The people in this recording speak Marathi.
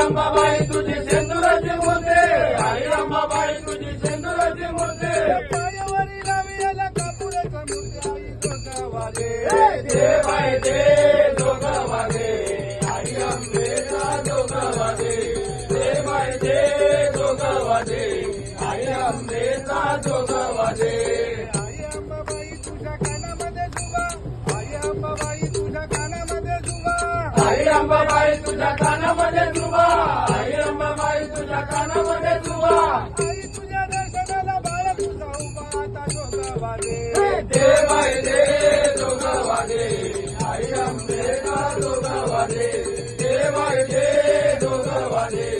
अंबाबाई तुझी सेंदुराची मूर्ती. आई अंबाबाई तुझी सेंदुराची मूर्ती. पायावरी लावी याला कापुराचा मूर्ती आई जोगवादे दे बाई दे बाई दे जोगवादे आई अंबेचा जोगवादे आई अंबाबाई तुझ्या कानामध्ये जुबा आई अंबाबाई तुझ्या कानामध्ये जुबा आई अंबाबाई तुझ्या कानामध्ये तुबा आई अंबाबाई तुझ्या कानामध्ये तुबा आई तुझ्या दर्शनाला बाळ तुझा उभा. आता जोगवादे दे बाई दे जोगवादे आई अंबेचा जोगवादे दे बाई दे जोगवादे